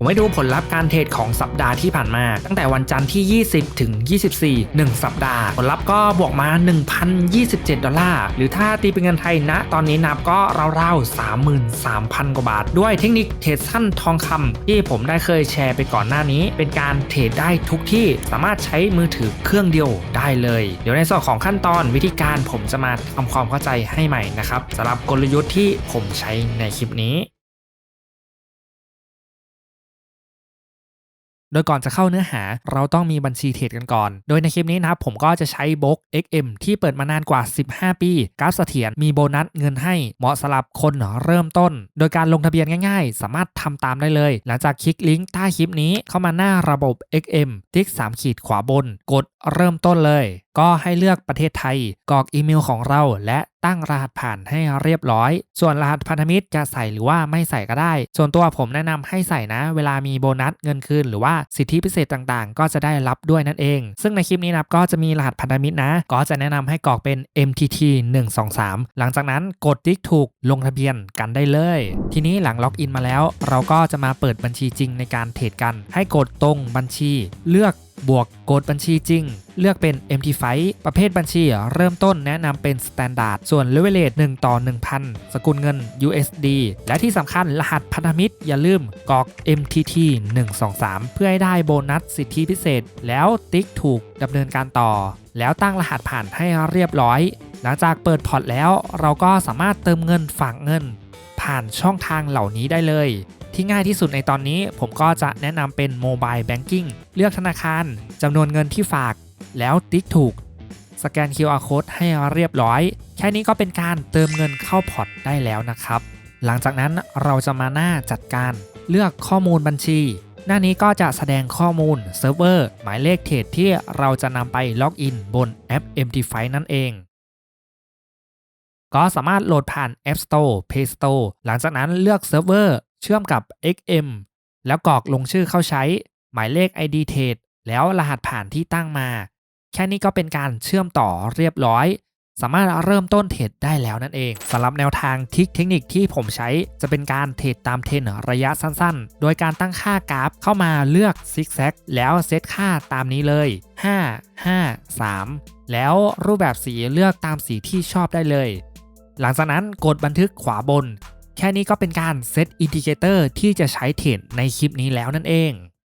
ผมให้ดูผลลัพธ์การเทรดของสัปดาห์ที่ผ่านมา ตั้งแต่วันจันทร์ที่ 20 ถึง 24 1 สัปดาห์ ผลลัพธ์ก็บวกมา 1,027 ดอลลาร์ หรือถ้าตีเป็นเงินไทยณตอนนี้นับก็ราวๆ33,000 กว่าบาท ด้วยเทคนิคเทรดสั้นทองคำที่ผมได้เคยแชร์ไปก่อนหน้านี้ เป็นการเทรดได้ทุกที่สามารถใช้มือถือเครื่องเดียวได้เลย เดี๋ยวในส่วนของขั้นตอนวิธีการผมจะมาทำความเข้าใจให้ใหม่นะครับสำหรับกลยุทธ์ที่ผมใช้ในคลิปนี้ โดยก่อนจะเข้าเนื้อหา เราต้องมีบัญชีเทรดกันก่อน โดยในคลิปนี้นะครับผมก็จะใช้บล็อก XM ที่เปิดมานานกว่า 15 ปี กราฟเสถียรมีโบนัสเงินให้เหมาะสำหรับคนเริ่มต้น โดยการลงทะเบียนง่ายๆ สามารถทำตามได้เลย หลังจากคลิกลิงก์ใต้คลิปนี้เข้ามาหน้าระบบ XM ติ๊ก3ขีดขวาบน กดเริ่มต้นเลย ก็ให้เลือกประเทศไทยกรอกอีเมลของเราและตั้งรหัสผ่านให้เรียบร้อย ส่วนรหัสพันธมิตรจะใส่หรือว่าไม่ใส่ก็ได้ ส่วนตัวผมแนะนำให้ใส่นะ เวลามีโบนัสเงินคืนหรือว่าสิทธิพิเศษต่างๆ ก็จะได้รับด้วยนั่นเอง ซึ่งในคลิปนี้นับก็จะมีรหัสพันธมิตรนะ ก็จะแนะนำให้กรอกเป็น MTT 123 หลังจากนั้นกดติ๊กถูกลงทะเบียนกันได้เลย ทีนี้หลังล็อกอินมาแล้ว เราก็จะมาเปิดบัญชีจริงในการเทรดกัน ให้กดตรงบัญชี เลือก บวกกดบัญชีจริง เลือกเป็น MT f i ประเภทบัญชี เริ่มต้นแนะนำเป็น Standard ส่วน Leverage 1 ต่อ 1,000 สกุลเงิน USD และที่สำคัญรหัสพันธมิตรอย่าลืมกรอก MTT 123 เพื่อให้ได้โบนัสสิทธิพิเศษ แล้วติ๊กถูกดำเนินการต่อ แล้วตั้งรหัสผ่านให้เรียบร้อย หลังจากเปิดพอร์ตแล้ว เราก็สามารถเติมเงินฝากเงิน ผ่านช่องทางเหล่านี้ได้เลย ที่ง่ายที่สุดในตอนนี้ ผมก็จะแนะนำเป็นโมบายแบงกิ้งเลือกธนาคารจำนวนเงินที่ฝาก แล้วติ๊กถูก สแกน QR code ให้เรียบร้อย แค่นี้ก็เป็นการเติมเงินเข้าพอร์ตได้แล้วนะครับ หลังจากนั้นเราจะมาหน้าจัดการเลือกข้อมูลบัญชี หน้านี้ก็จะแสดงข้อมูลเซิร์ฟเวอร์หมายเลขเทรดที่เราจะนำไปล็อกอินบนแอป MT5 นั่นเองก็สามารถโหลดผ่าน App Store Play Store หลังจากนั้นเลือกเซิร์ฟเวอร์ เชื่อมกับ XM แล้วกรอกลงชื่อเข้าใช้ หมายเลข ID Trade แล้วรหัสผ่านที่ตั้งมา แค่นี้ก็เป็นการเชื่อมต่อเรียบร้อย สามารถเริ่มต้นเทรดได้แล้วนั่นเองสำหรับแนวทางทิคเทคนิคที่ผมใช้จะเป็นการเทรดตามเทรนระยะสั้นๆ โดยการตั้งค่ากราฟเข้ามาเลือกซิกแซกแล้วเซตค่าตามนี้เลย 5 5 3 แล้วรูปแบบสีเลือกตามสีที่ชอบได้เลย หลังจากนั้นกดบันทึกขวาบน แค่นี้ก็เป็นการเซตอินดิเคเตอร์ที่จะใช้เทรดในคลิปนี้แล้วนั่นเอง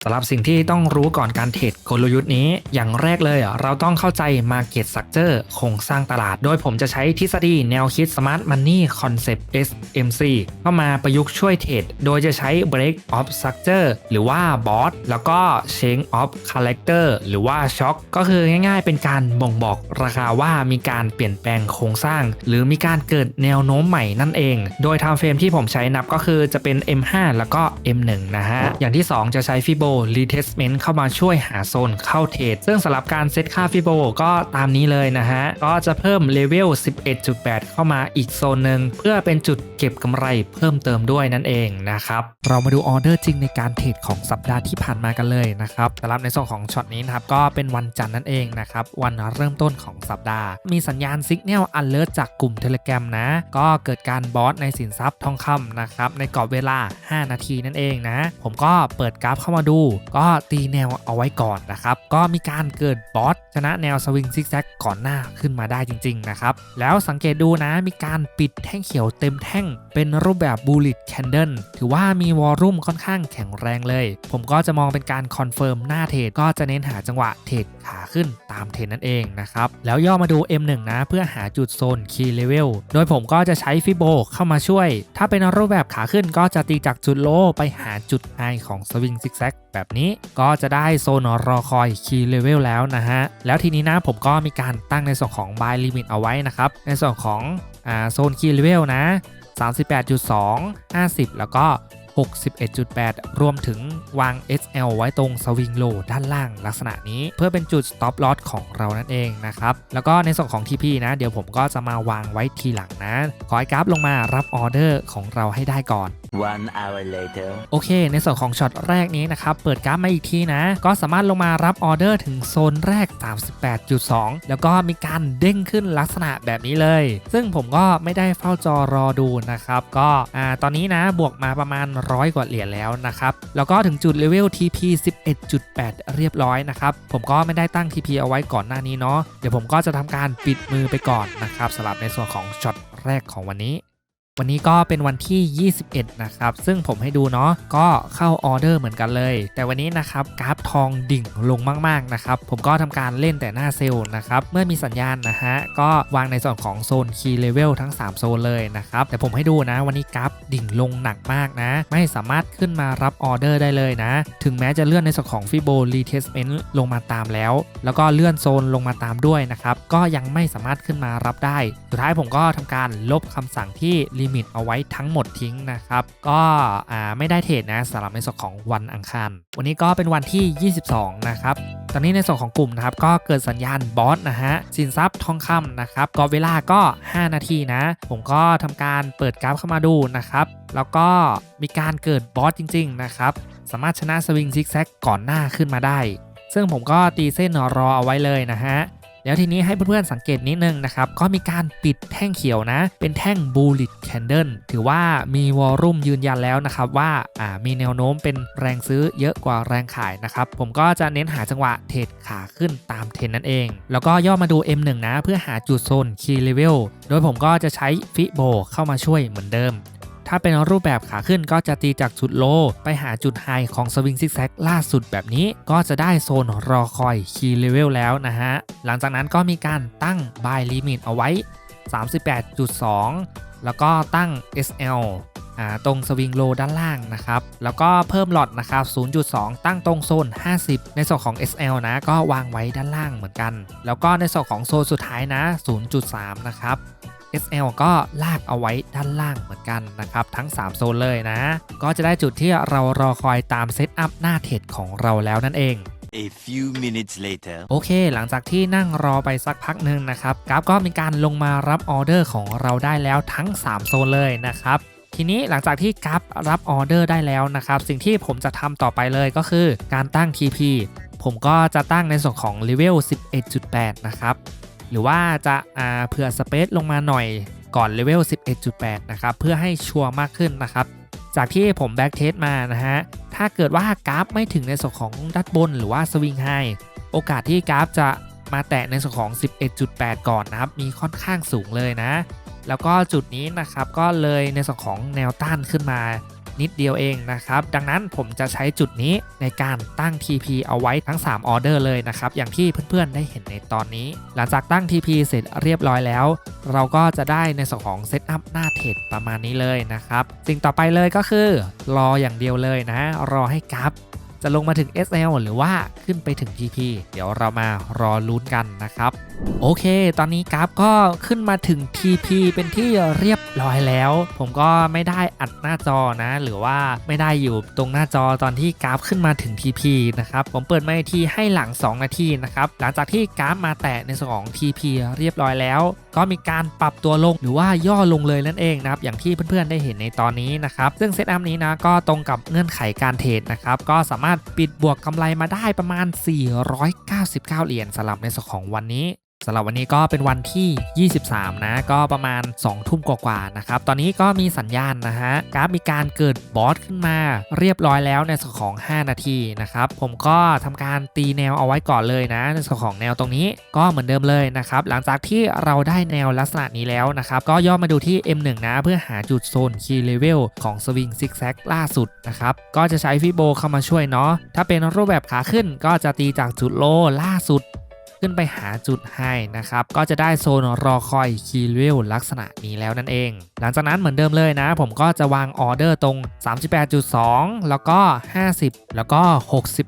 สำหรับสิ่งที่ต้องรู้ก่อนการเทรดกลยุทธ์นี้ อย่างแรกเลยเราต้องเข้าใจ Market Structure โครงสร้างตลาด โดยผมจะใช้ทฤษฎีแนวคิด Smart Money Concept SMC เข้ามาประยุกต์ช่วยเทรด โดยจะใช้ Break of Structure หรือว่า Boss แล้วก็ Change of Character หรือว่า Shock ก็คือง่ายๆ เป็นการบ่งบอกราคาว่ามีการเปลี่ยนแปลงโครงสร้าง หรือมีการเกิดแนวโน้มใหม่นั่นเอง โดย Time Frame ที่ผมใช้นับก็คือจะเป็น M5 แล้วก็ M1 นะฮะอย่างที่ 2 จะใช้ Fibo Retestment เข้ามาช่วยหาโซนเข้าเทรดซึ่งสำหรับการเซตค่า Fibo ก็ตามนี้เลยนะฮะ ก็จะเพิ่มเลเวล 11.8 เข้ามาอีกโซนหนึ่งเพื่อเป็นจุดเก็บกำไรเพิ่มเติมด้วยนั่นเองนะครับเรามาดูออเดอร์จริงในการเทรดของสัปดาห์ที่ผ่านมากันเลยนะครับสำหรับในส่วนของช็อตนี้นะครับก็เป็นวันจันทร์นั่นเองนะครับวันเริ่มต้นของสัปดาห์ มีสัญญาณสัญญาณ alert จากกลุ่ม Telegram นะ ก็เกิดการบอสในสินทรัพย์ทองคำนะครับในกรอบเวลา 5 นาทีนั่นเองนะ ผมก็เปิดกราฟเข้ามาดูก็ตีแนวเอาไว้ก่อนนะครับ ก็มีการเกิดบอสชนะแนวสวิงซิกแซกก่อนหน้าขึ้นมาได้จริง ๆ นะครับ แล้วสังเกตดูนะมีการปิดแท่งเขียวเต็มแท่งเป็นรูปแบบ bullet candle ถือว่ามีวอลลุ่มค่อนข้างแข็งแรงเลย ผมก็จะมองเป็นการคอนเฟิร์มหน้าเทรดก็จะเน้นหาจังหวะเทรดขาขึ้นตามเทรดนั่นเองนะครับ แล้วย่อมาดู M1 นะ เพื่อหาจุดโซน key level โดยผมก็จะใช้ฟิโบเข้ามาช่วย ถ้าเป็นรูปแบบขาขึ้นก็จะตีจากจุดโลไปหาจุดไฮของสวิงซิกแซกแบบนี้ก็จะได้โซนรอคอย key level แล้วนะฮะ แล้วทีนี้นะผมก็มีการตั้งในส่วนของ buy limit เอาไว้นะครับ ในส่วนของอโซน key level นะ 38.2 50 แล้วก็ 61.8 รวมถึงวาง SL ไว้ตรงสวิงโลด้านล่างลักษณะนี้เพื่อเป็นจุด stop loss ของเรานั่นเองนะครับ แล้วก็ในส่วนของ TP นะ เดี๋ยวผมก็จะมาวางไว้ทีหลังนะ ขอให้กราฟลงมารับออเดอร์ของเราให้ได้ก่อน One hour later. โอเค ในส่วนของช็อตแรกนี้นะครับ เปิดกราฟมาอีกทีนะ ก็สามารถลงมารับออเดอร์ถึงโซนแรก 38.2 แล้วก็มีการเด้งขึ้นลักษณะแบบนี้เลย ซึ่งผมก็ไม่ได้เฝ้าจอรอดูนะครับ ก็อ่าตอนนี้นะบวกมาประมาณร้อยกว่าเหรียญแล้วนะครับ แล้วก็ถึงจุดเลเวล TP 11.8 เรียบร้อยนะครับ ผมก็ไม่ได้ตั้ง TP เอาไว้ก่อนหน้านี้เนาะเดี๋ยวผมก็จะทำการปิดมือไปก่อนนะครับสำหรับในส่วนของช็อตแรกของวันนี้ วันนี้ก็เป็นวันที่ 21 นะครับ ซึ่งผมให้ดูเนาะก็เข้าออเดอร์เหมือนกันเลย แต่วันนี้นะครับกราฟทองดิ่งลงมากๆนะครับ ผมก็ทำการเล่นแต่หน้าเซลล์นะครับ เมื่อมีสัญญาณนะฮะ ก็วางในส่วนของโซนคีย์เลเวลทั้ง 3 โซนเลยนะครับ แต่ผมให้ดูนะ วันนี้กราฟดิ่งลงหนักมากนะ ไม่สามารถขึ้นมารับออเดอร์ได้เลยนะ ถึงแม้จะเลื่อนในส่วนของฟิโบรีเทสเมนต์ลงมาตามแล้ว แล้วก็เลื่อนโซนลงมาตามด้วยนะครับก็ยังไม่สามารถขึ้นมารับได้สุดท้ายผมก็ทำการลบคำสั่งที่ลิมิตเอาไว้ทั้งหมดทิ้งนะครับ ก็ไม่ได้เทรดนะสำหรับในส่วนของวันอังคาร วันนี้ก็เป็นวันที่ 22 นะครับตอนนี้ในส่วนของกลุ่มนะครับก็เกิดสัญญาณบอสนะฮะสินทรัพย์ทองคำนะครับกรอบเวลาก็ 5 นาทีนะ ผมก็ทำการเปิดกราฟเข้ามาดูนะครับ แล้วก็มีการเกิดบอสจริง ๆ นะครับ สามารถชนะสวิงซิกแซกก่อนหน้าขึ้นมาได้ ซึ่งผมก็ตีเส้นรอเอาไว้เลยนะฮะ แล้วทีนี้ให้เพื่อนๆสังเกตนิดนึงนะครับ ก็มีการปิดแท่งเขียวนะ เป็นแท่ง bullet candle ถือว่ามีวอลลุ่มยืนยันแล้วนะครับ ว่าามีแนวโน้มเป็นแรงซื้อเยอะกว่าแรงขายนะครับ ผมก็จะเน้นหาจังหวะเทรดขาขึ้นตามเทรนนั่นเอง แล้วก็ย่อมาดู M1 นะ เพื่อหาจุดโซน key level โดยผมก็จะใช้ฟิโบเข้ามาช่วยเหมือนเดิม ถ้าเป็นรูปแบบขาขึ้นก็จะตีจากจุดโล ไปหาจุดไฮของสวิงซิกแซกล่าสุดแบบนี้ก็จะได้โซนรอคอยคีย์เลเวลแล้วนะฮะ หลังจากนั้นก็มีการตั้ง buy limit เอาไว้ 38.2 แล้วก็ตั้ง SL อ่าตรงสวิงโลด้านล่างนะครับ แล้วก็เพิ่มหลอดนะครับ 0.2 ตั้งตรงโซน 50 ในส่วนของ SL นะ ก็วางไว้ด้านล่างเหมือนกัน แล้วก็ในส่วนของโซนสุดท้ายนะ 0.3 นะครับ SL ก็ลากเอาไว้ด้านล่างเหมือนกันนะครับ ทั้ง 3 โซนเลยนะ ก็จะได้จุดที่เรารอคอยตามเซตอัพหน้าเทรดของเราแล้วนั่นเอง A few minutes later. โอเค หลังจากที่นั่งรอไปสักพักหนึ่งนะครับ กราฟก็มีการลงมารับออเดอร์ของเราได้แล้วทั้ง 3 โซนเลยนะครับ ทีนี้หลังจากที่กราฟรับออเดอร์ได้แล้วนะครับ สิ่งที่ผมจะทำต่อไปเลยก็คือการตั้ง TP ผมก็จะตั้งในส่วนของ Level 11.8 นะครับ หรือว่าจะาเผื่อสเปซลงมาหน่อยก่อนเลเวล 11.8 นะครับ เพื่อให้ชัวร์มากขึ้นนะครับ จากที่ผมแบ็กเทสมานะฮะ ถ้าเกิดว่ากราฟไม่ถึงในส่วนของด้านบนหรือว่าสวิงไฮโอกาสที่กราฟจะมาแตะในส่วนของ 11.8 ก่อนนะครับ มีค่อนข้างสูงเลยนะ แล้วก็จุดนี้นะครับก็เลยในส่วนของแนวต้านขึ้นมา นิดเดียวเองนะครับ ดังนั้นผมจะใช้จุดนี้ในการตั้ง TP เอาไว้ทั้ง 3 ออเดอร์เลยนะครับ อย่างที่เพื่อนๆได้เห็นในตอนนี้ หลังจากตั้ง TP เสร็จเรียบร้อยแล้ว เราก็จะได้ในส่วนของเซตอัพหน้าเทรดประมาณนี้เลยนะครับ สิ่งต่อไปเลยก็คือ รออย่างเดียวเลยนะ รอให้กราฟ จะลงมาถึง SL หรือว่าขึ้นไปถึง TP เดี๋ยวเรามารอลุ้นกันนะครับ โอเค ตอนนี้กราฟก็ขึ้นมาถึง TP เป็นที่เรียบร้อยแล้ว ผมก็ไม่ได้อัดหน้าจอนะ หรือว่าไม่ได้อยู่ตรงหน้าจอตอนที่กราฟขึ้นมาถึง TP นะครับ ผมเปิดมาอีกทีให้หลัง 2 นาทีนะครับ หลังจากที่กราฟมาแตะในส่วนของ TP เรียบร้อยแล้ว ก็มีการปรับตัวลงหรือว่าย่อลงเลยนั่นเองนะครับอย่างที่เพื่อนๆได้เห็นในตอนนี้นะครับซึ่งเซตอัพนี้นะก็ตรงกับเงื่อนไขการเทรดนะครับก็สามารถปิดบวกกำไรมาได้ประมาณ 499 เหรียญสำหรับในส่วนของวันนี้ สำหรับวันนี้ก็เป็นวันที่ 23 นะ ก็ประมาณ 2 ทุ่มกว่าๆนะครับ ตอนนี้ก็มีสัญญาณนะฮะกราฟมีการเกิดบอสขึ้นมาเรียบร้อยแล้วในส่วนของ 5 นาทีนะครับ ผมก็ทำการตีแนวเอาไว้ก่อนเลยนะ ในส่วนของแนวตรงนี้ก็เหมือนเดิมเลยนะครับ หลังจากที่เราได้แนวลักษณะนี้แล้วนะครับ ก็ย่อมาดูที่ M1 นะ เพื่อหาจุดโซน Key Level ของสวิงซิกแซกล่าสุดนะครับ ก็จะใช้ฟิโบเข้ามาช่วยเนาะ ถ้าเป็นรูปแบบขาขึ้นก็จะตีจากจุดโลล่าสุด ขึ้นไปหาจุดให้นะครับ ก็จะได้โซนรอคอยคีย์เลเวลลักษณะนี้แล้วนั่นเอง หลังจากนั้นเหมือนเดิมเลยนะ ผมก็จะวางออเดอร์ตรง 38.2 แล้วก็ 50 แล้วก็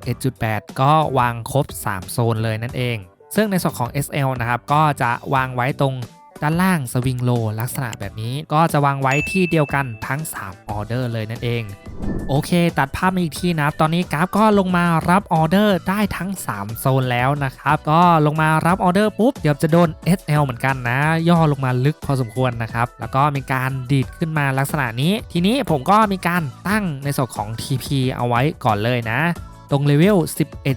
61.8 ก็วางครบ 3 โซนเลยนั่นเอง ซึ่งในส่วนของ SL นะครับก็จะวางไว้ตรง ด้านล่างสวิงโลลักษณะแบบนี้ก็จะวางไว้ที่เดียวกันทั้ง 3 ออเดอร์เลยนั่นเอง โอเค ตัดภาพมาอีกทีนะ ตอนนี้กราฟก็ลงมารับออเดอร์ได้ทั้ง 3 โซนแล้วนะครับ ก็ลงมารับออเดอร์ปุ๊บเดี๋ยวจะโดน SL เหมือนกันนะ ย่อลงมาลึกพอสมควรนะครับ แล้วก็มีการดีดขึ้นมาลักษณะนี้ ทีนี้ผมก็มีการตั้งในส่วนของ TP เอาไว้ก่อนเลยนะตรงเลเวล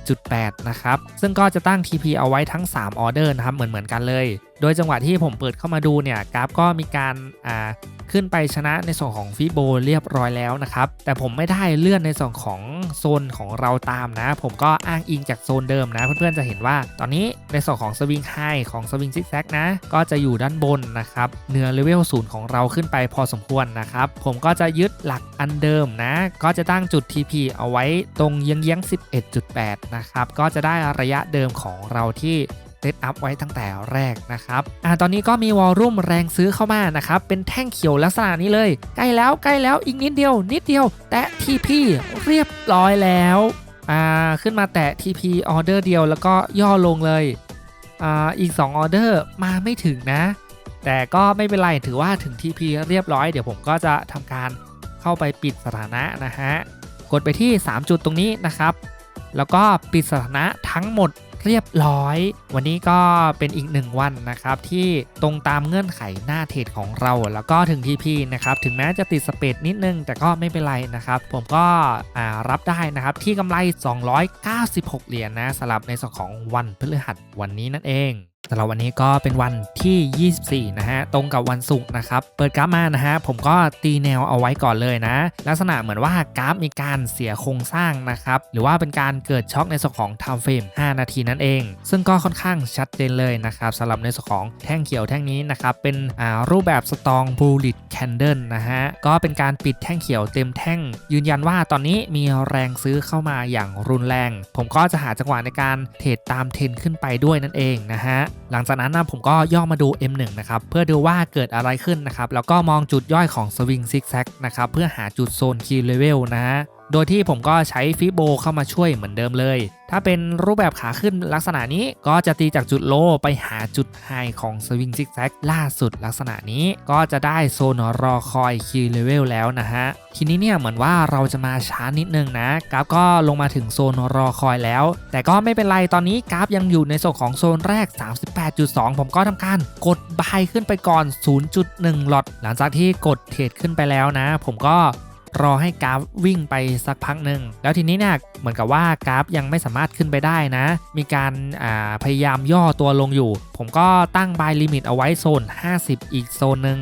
11.8 นะครับ ซึ่งก็จะตั้ง TP เอาไว้ทั้ง 3 ออเดอร์นะครับ เหมือนเหมือนกันเลย โดยจังหวะที่ผมเปิดเข้ามาดูเนี่ยกราฟก็มีการอ่าขึ้นไปชนะในส่วนของฟิโบเรียบร้อยแล้วนะครับ แต่ผมไม่ได้เลื่อนในส่วนของโซนของเราตามนะ ผมก็อ้างอิงจากโซนเดิมนะ เพื่อนๆจะเห็นว่าตอนนี้ในส่วนของสวิงไฮของสวิงซิกแซกนะ ก็จะอยู่ด้านบนนะครับเหนือเลเวลศูนย์ของเราขึ้นไปพอสมควรนะครับ ผมก็จะยึดหลักอันเดิมนะ ก็จะตั้งจุด TP เอาไว้ตรงเยื้องๆ11.8 นะครับ ก็จะได้ระยะเดิมของเราที่ เซตอัพไว้ตั้งแต่แรกนะครับอ่าตอนนี้ก็มีวอลลุ่มแรงซื้อเข้ามานะครับ เป็นแท่งเขียวลักษณะนี้เลย ใกล้แล้วใกล้แล้วอีกนิดเดียว นิดเดียว แตะ TP เรียบร้อยแล้วอ่าขึ้นมาแตะ TP ออเดอร์เดียวแล้วก็ย่อลงเลยอ่าอีก2ออเดอร์มาไม่ถึงนะ แต่ก็ไม่เป็นไรถือว่าถึง TP เรียบร้อยเดี๋ยวผมก็จะทำการเข้าไปปิดสถานะนะฮะกดไปที่ 3 จุดตรงนี้นะครับ แล้วก็ปิดสถานะทั้งหมด เรียบร้อย วันนี้ก็เป็นอีกหนึ่งวันนะครับที่ตรงตามเงื่อนไขหน้าเทรดของเราแล้วก็ถึง TP นะครับถึงแม้จะติดสเปดนิดนึง แต่ก็ไม่เป็นไรนะครับ ผมก็รับได้นะครับที่กำไร 296 เหรียญนะสำหรับในส่วนของวันพฤหัสวันนี้นั่นเอง สำหรับวันนี้ก็เป็นวันที่ 24 นะฮะ ตรงกับวันศุกร์นะครับ เปิดกราฟมานะฮะ ผมก็ตีแนวเอาไว้ก่อนเลยนะ ลักษณะเหมือนว่ากราฟมีการเสียโครงสร้างนะครับ หรือว่าเป็นการเกิดช็อคในส่วนของ time frame 5 นาทีนั่นเอง ซึ่งก็ค่อนข้างชัดเจนเลยนะครับสำหรับในส่วนของแท่งเขียวแท่งนี้นะครับ เป็นรูปแบบ strong bullish candle นะฮะ ก็เป็นการปิดแท่งเขียวเต็มแท่ง ยืนยันว่าตอนนี้มีแรงซื้อเข้ามาอย่างรุนแรง ผมก็จะหาจังหวะในการเทรดตามเทรนขึ้นไปด้วยนั่นเองนะฮะหลังจากนั้นนะผมก็ย่อมาดู M1 นะครับเพื่อดูว่าเกิดอะไรขึ้นนะครับแล้วก็มองจุดย่อยของสวิงซิกแซกนะครับเพื่อหาจุดโซนคีย์เลเวลนะฮะ โดยที่ผมก็ใช้ฟิโบเข้ามาช่วยเหมือนเดิมเลย ถ้าเป็นรูปแบบขาขึ้นลักษณะนี้ก็จะตีจากจุดโลไปหาจุดไฮของสวิงซิกแซกล่าสุดลักษณะนี้ก็จะได้โซนรอคอยคีย์เลเวลแล้วนะฮะ ทีนี้เนี่ยเหมือนว่าเราจะมาช้านิดนึงนะกราฟก็ลงมาถึงโซนรอคอยแล้ว แต่ก็ไม่เป็นไรตอนนี้กราฟยังอยู่ในโซนของโซนแรก 38.2 ผมก็ทำการกดบายขึ้นไปก่อน 0.1 หลอด หลังจากที่กดเทรดขึ้นไปแล้วนะ ผมก็ รอให้กราฟวิ่งไปสักพักหนึ่งแล้วทีนี้เนี่ยเหมือนกับว่ากราฟยังไม่สามารถขึ้นไปได้นะ มีการาพยายามย่อตัวลงอยู่ ผมก็ตั้งบายลิมิตเอาไว้โซน 50 อีกโซนหนึ่ง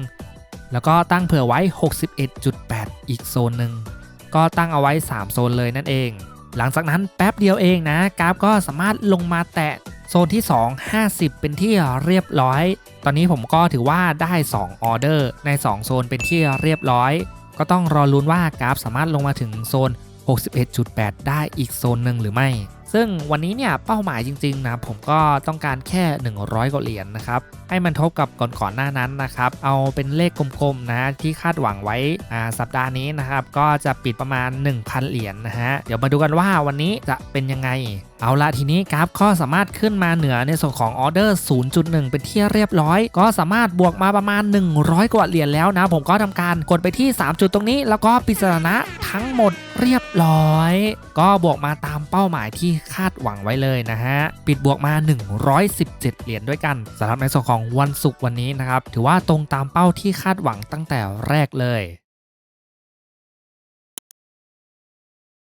แล้วก็ตั้งเผื่อไว้ 61.8 อีกโซนหนึ่งก็ตั้งเอาไว้ 3 โซนเลยนั่นเอง หลังจากนั้นแป๊บเดียวเองนะกราฟก็สามารถลงมาแตะโซนที่ 2 50 เป็นที่เรียบร้อย ตอนนี้ผมก็ถือว่าได้ 2 ออเดอร์ใน 2 โซนเป็นที่เรียบร้อย ก็ต้องรอลุ้นว่ากราฟสามารถลงมาถึงโซน 61.8 ได้อีกโซนหนึ่งหรือไม่ ซึ่งวันนี้เนี่ยเป้าหมายจริงๆนะผมก็ต้องการแค่ 100กว่าเหรียญนะครับ ให้มันทบกับก่อนๆหน้านั้นนะครับ เอาเป็นเลขกลมๆนะที่คาดหวังไว้อ่าสัปดาห์นี้นะครับ ก็จะปิดประมาณ 1,000 เหรียญนะฮะ เดี๋ยวมาดูกันว่าวันนี้จะเป็นยังไง เอาละทีนี้กราฟก็สามารถขึ้นมาเหนือในส่วนของออเดอร์ 0.1 เป็นที่เรียบร้อย ก็สามารถบวกมาประมาณ 100 กว่าเหรียญแล้วนะ ผมก็ทำการกดไปที่ 3 จุดตรงนี้ แล้วก็ปิดสถานะทั้งหมดเรียบร้อย ก็บวกมาตามเป้าหมายที่คาดหวังไว้เลยนะฮะ ปิดบวกมา 117 เหรียญด้วยกันสำหรับในส่วนของวันศุกร์วันนี้นะครับ ถือว่าตรงตามเป้าที่คาดหวังตั้งแต่แรกเลย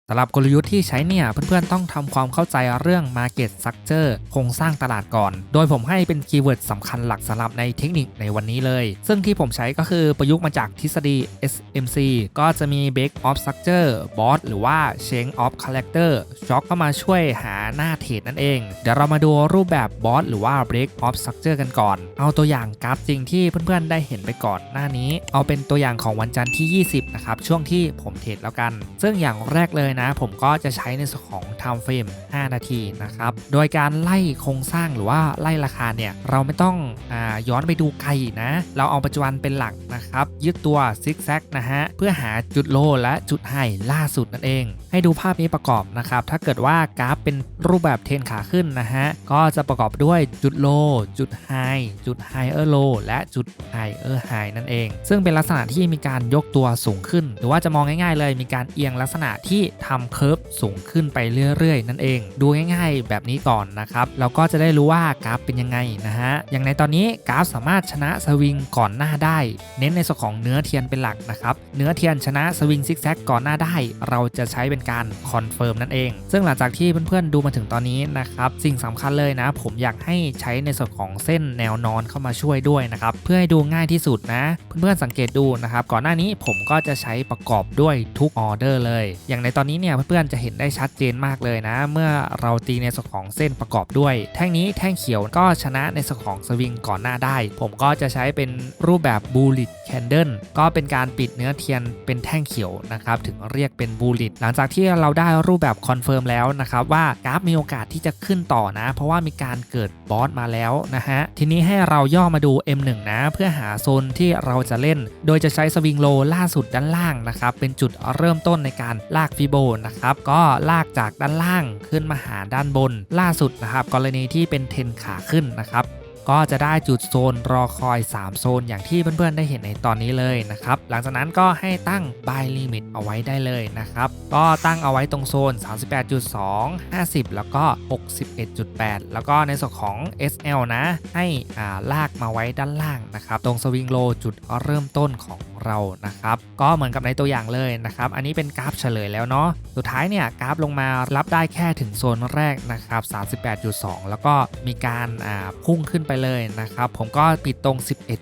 สำหรับกลยุทธ์ที่ใช้เนี่ยเพื่อนๆต้องทำความเข้าใจเรื่อง Market Structure โครงสร้างตลาดก่อน โดยผมให้เป็นคีย์เวิร์ดสำคัญหลักสำหรับในเทคนิคในวันนี้เลย ซึ่งที่ผมใช้ก็คือประยุกต์มาจากทฤษฎี SMC ก็จะมี Break of Structure Boss หรือว่า Change of Character Shock เข้ามาช่วยหาหน้าเทรดนั่นเอง เดี๋ยวเรามาดูรูปแบบ Boss หรือว่า Break of Structure กันก่อน เอาตัวอย่างกราฟจริงที่เพื่อนๆได้เห็นไปก่อนหน้านี้ เอาเป็นตัวอย่างของวันจันทร์ที่ 20นะครับช่วงที่ผมเทรดแล้วกัน ซึ่งอย่างแรกเลยนะ ผมก็จะใช้ในส่วนของ time frame 5 นาทีนะครับ โดยการไล่โครงสร้างหรือว่าไล่ราคาเนี่ย เราไม่ต้องอย้อนไปดูไกลนะ เราเอาปัจจุบันเป็นหลักนะครับ ยึดตัวซิกแซกนะฮะ เพื่อหาจุดโลและจุดไฮล่าสุดนั่นเอง ให้ดูภาพนี้ประกอบนะครับ ถ้าเกิดว่ากราฟเป็นรูปแบบเทรนขาขึ้นนะฮะ ก็จะประกอบด้วยจุดโล จุดไฮจุดไฮเออร์โลและจุดไฮเออร์ไฮนั่นเอง ซึ่งเป็นลักษณะที่มีการยกตัวสูงขึ้น หรือว่าจะมองง่ายๆเลย มีการเอียงลักษณะที่ททำเคิร์ฟสูงขึ้นไปเรื่อยๆ นั่นเอง ดูง่ายๆ แบบนี้ก่อนนะครับ เราก็จะได้รู้ว่ากราฟเป็นยังไงนะฮะ อย่างในตอนนี้กราฟสามารถชนะสวิงก่อนหน้าได้ เน้นในส่วนของเนื้อเทียนเป็นหลักนะครับ เนื้อเทียนชนะสวิงซิกแซกก่อนหน้าได้ เราจะใช้เป็นการคอนเฟิร์มนั่นเอง ซึ่งหลังจากที่เพื่อนๆดูมาถึงตอนนี้นะครับ สิ่งสำคัญเลยนะ ผมอยากให้ใช้ในส่วนของเส้นแนวนอนเข้ามาช่วยด้วยนะครับ เพื่อให้ดูง่ายที่สุดนะ เพื่อนๆสังเกตดูนะครับ ก่อนหน้านี้ผมก็จะใช้ประกอบด้วยทุกออเดอร์เลย อย่างในตอนนี้เนี่ยเพื่อนๆจะเห็นได้ชัดเจนมากเลยนะ เมื่อเราตีในส่วนของเส้นประกอบด้วย แท่งนี้แท่งเขียวก็ชนะในส่วนของสวิงก่อนหน้าได้ ผมก็จะใช้เป็นรูปแบบบูลิตแคนเดิลก็เป็นการปิดเนื้อเทียนเป็นแท่งเขียวนะครับถึงเรียกเป็นบูลิตหลังจากที่เราได้รูปแบบคอนเฟิร์มแล้วนะครับว่ากราฟมีโอกาสที่จะขึ้นต่อนะ เพราะว่ามีการเกิดบอสมาแล้วนะฮะทีนี้ให้เราย่อมาดู M1 นะ เพื่อหาโซนที่เราจะเล่น โดยจะใช้สวิงโลล่าสุดด้านล่างนะครับเป็นจุดเริ่มต้นในการลากฟิโบนะครับก็ลากจากด้านล่างขึ้นมาหาด้านบนล่าสุดนะครับกรณีที่เป็นเทนขาขึ้นนะครับก็จะได้จุดโซนรอคอย 3 โซนอย่างที่เพื่อนๆได้เห็นในตอนนี้เลยนะครับ หลังจากนั้นก็ให้ตั้ง buy limit เอาไว้ได้เลยนะครับ ก็ตั้งเอาไว้ตรงโซน 38.2 50 แล้วก็ 61.8 แล้วก็ในส่วนของ SL นะ ให้าลากมาไว้ด้านล่างนะครับ ตรงสวิงโลจุดเริ่มต้นของ เรานะครับ ก็เหมือนกับในตัวอย่างเลยนะครับ อันนี้เป็นกราฟเฉลยแล้วเนาะสุดท้ายเนี่ยกราฟลงมารับได้แค่ถึงโซนแรกนะครับ 38.2 แล้วก็มีการพุ่งขึ้นไปเลยนะครับ ผมก็ปิดตรง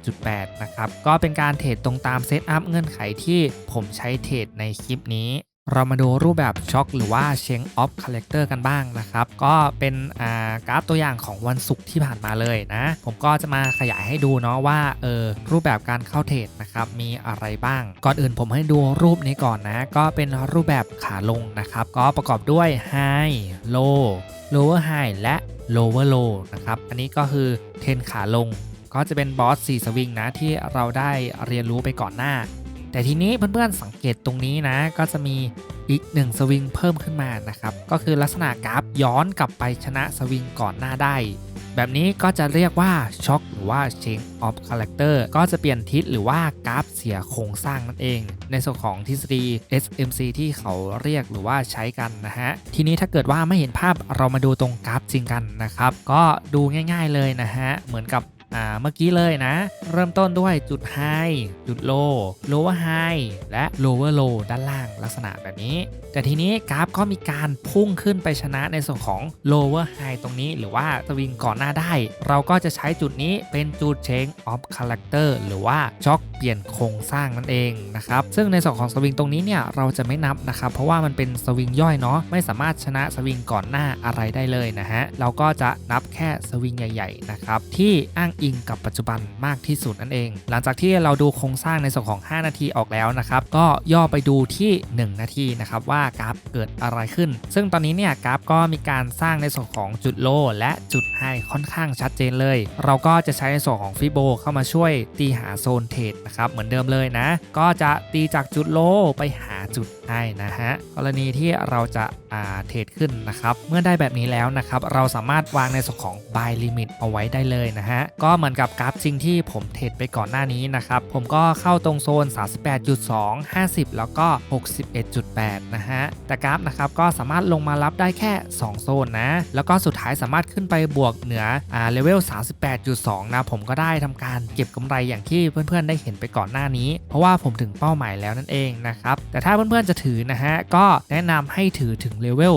11.8 นะครับ ก็เป็นการเทรดตรงตามเซตอัพเงื่อนไขที่ผมใช้เทรดในคลิปนี้ เรามาดูรูปแบบช็อคหรือว่าเชงออฟคาแรคเตอร์กันบ้างนะครับ ก็เป็นากราฟตัวอย่างของวันศุกร์ที่ผ่านมาเลยนะ ผมก็จะมาขยายให้ดูเนาะว่าเออรูปแบบการเข้าเทรดนะครับมีอะไรบ้าง ก่อนอื่นผมให้ดูรูปนี้ก่อนนะ ก็เป็นรูปแบบขาลงนะครับ ก็ประกอบด้วย High Low Lower High และ Lower Low นะครับอันนี้ก็คือเทรนขาลงก็จะเป็นบอส4สวิงนะที่เราได้เรียนรู้ไปก่อนหน้า แต่ทีนี้เพื่อนๆสังเกตตรงนี้นะ ก็จะมีอีกหนึ่งสวิงเพิ่มขึ้นมานะครับ ก็คือลักษณะกราฟย้อนกลับไปชนะสวิงก่อนหน้าได้แบบนี้ก็จะเรียกว่าช็อคหรือว่า change of character ก็จะเปลี่ยนทิศหรือว่ากราฟเสียโครงสร้างนั่นเอง ในส่วนของทฤษฎี SMC ที่เขาเรียกหรือว่าใช้กันนะฮะ ทีนี้ถ้าเกิดว่าไม่เห็นภาพเรามาดูตรงกราฟจริงกันนะครับ ก็ดูง่ายๆเลยนะฮะ เหมือนกับ อ่าเมื่อกี้เลยนะ เริ่มต้นด้วยจุด High จุด Low Lower High และ Lower Low ด้านล่างลักษณะแบบนี้ แต่ทีนี้กราฟก็มีการพุ่งขึ้นไปชนะในส่วนของ lower high ตรงนี้ หรือว่าสวิงก่อนหน้าได้ เราก็จะใช้จุดนี้เป็นจุด change of character หรือว่าช็อคเปลี่ยนโครงสร้างนั่นเองนะครับซึ่งในส่วนของสวิงตรงนี้เนี่ยเราจะไม่นับนะครับเพราะว่ามันเป็นสวิงย่อยเนาะไม่สามารถชนะสวิงก่อนหน้าอะไรได้เลยนะฮะเราก็จะนับแค่สวิงใหญ่ ๆ นะครับที่อ้างอิงกับปัจจุบันมากที่สุดนั่นเอง หลังจากที่เราดูโครงสร้างในส่วนของ 5 นาทีออกแล้วนะครับ ก็ย่อไปดูที่ 1 นาทีนะครับว่ากราฟเกิดอะไรขึ้น ซึ่งตอนนี้เนี่ยกราฟก็มีการสร้างในส่วนของจุดโลและจุดไฮค่อนข้างชัดเจนเลย เราก็จะใช้ในส่วนของฟิโบเข้ามาช่วยตีหาโซนเทรดนะครับเหมือนเดิมเลยนะ ก็จะตีจากจุดโลไปหาจุดไฮนะฮะกรณีที่เราจะาเทรดขึ้นนะครับเมื่อได้แบบนี้แล้วนะครับเราสามารถวางในส่วนของ buy limit เอาไว้ได้เลยนะฮะก็เหมือนกับกราฟจริงที่ผมเทรดไปก่อนหน้านี้นะครับผมก็เข้าตรงโซน 38.2 50 แล้วก็ 61.8 นะฮะแต่กราฟนะครับก็สามารถลงมารับได้แค่ 2 โซนนะแล้วก็สุดท้ายสามารถขึ้นไปบวกเหนืออ่าเลเวล 38.2 นะผมก็ได้ทำการเก็บกำไรอย่างที่เพื่อนๆได้เห็นไปก่อนหน้านี้ เพราะว่าผมถึงเป้าหมายแล้วนั่นเองนะครับแต่ถ้าเพื่อนๆจะถือนะฮะ ก็แนะนำให้ถือถึงเลเวล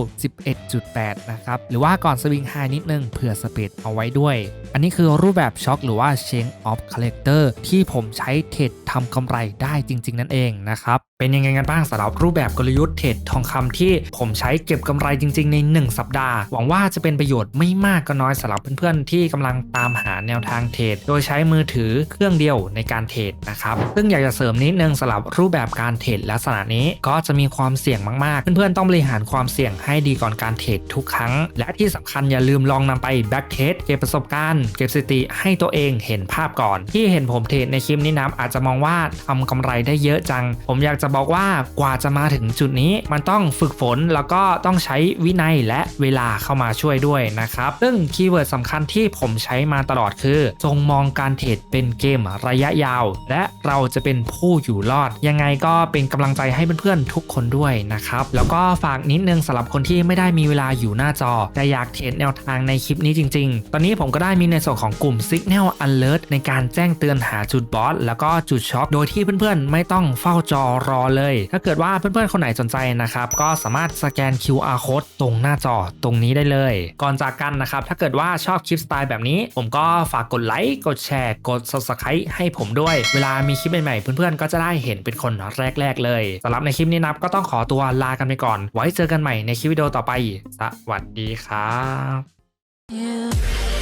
11.8 นะครับ หรือว่าก่อนสวิงไฮนิดนึงเผื่อสเปดเอาไว้ด้วย อันนี้คือรูปแบบช็อคหรือว่า Change of Character ที่ผมใช้เทรดทำกำไรได้จริง ๆ นั่นเองนะครับเป็นยังไงกันบ้างสำหรับรูปแบบกลยุทธ์เทรดทองคำที่ผมใช้เก็บกำไรจริง ๆ ใน 1 สัปดาห์ หวังว่าจะเป็นประโยชน์ไม่มากก็น้อยสำหรับเพื่อนๆที่กำลังตามหาแนวทางเทรดโดยใช้มือถือเครื่องเดียวในการเทรดนะครับซึ่งอยากจะเสริมนิดนึงสำหรับรูปแบบการเทรดลักษณะนี้ก็จะมีความเสี่ยงมากๆ เพื่อนๆต้องบริหารความเสี่ยงให้ดีก่อนการเทรดทุกครั้ง และที่สำคัญอย่าลืมลองนำไปแบ็กเทสเก็บประสบการณ์ เก็บสถิติให้ตัวเองเห็นภาพก่อน ที่เห็นผมเทรดในคลิปนี้นะอาจจะมองว่าทำกำไรได้เยอะจัง ผมอยากจะบอกว่ากว่าจะมาถึงจุดนี้ มันต้องฝึกฝนแล้วก็ต้องใช้วินัยและเวลาเข้ามาช่วยด้วยนะครับซึ่งคีย์เวิร์ดสำคัญที่ผมใช้มาตลอดคือ จงมองการเทรดเป็นเกมระยะยาว และเราจะเป็นผู้อยู่รอด ยังไงก็เป็นกำลังใจให้เพื่อนๆทุกคนด้วยนะครับ แล้วก็ฝากนิดนึงสำหรับคนที่ไม่ได้มีเวลาอยู่หน้าจอ แต่อยากเทรดแนวทางในคลิปนี้จริง ๆ ตอนนี้ผมก็ได้มีในส่วนของกลุ่ม Signal Alert ในการแจ้งเตือนหาจุดบอสแล้วก็จุดช็อคโดยที่เพื่อนๆ ไม่ต้องเฝ้าจอรอเลย ถ้าเกิดว่าเพื่อนๆ คนไหนสนใจนะครับ ก็สามารถสแกน QR code ตรงหน้าจอตรงนี้ได้เลย ก่อนจากกันนะครับ ถ้าเกิดว่าชอบคลิปสไตล์แบบนี้ ผมก็ฝากกดไลค์กดแชร์ กด subscribe ให้ผมด้วย เวลามีคลิปใหม่ๆเพื่อนๆก็จะได้เห็นเป็นคนแรก ๆ เลยสำหรับในคลิปนี้นะับก็ต้องขอตัวลากันไปก่อน ไว้เจอกันใหม่ในคลิปวิดีโอต่อไป สวัสดีครับ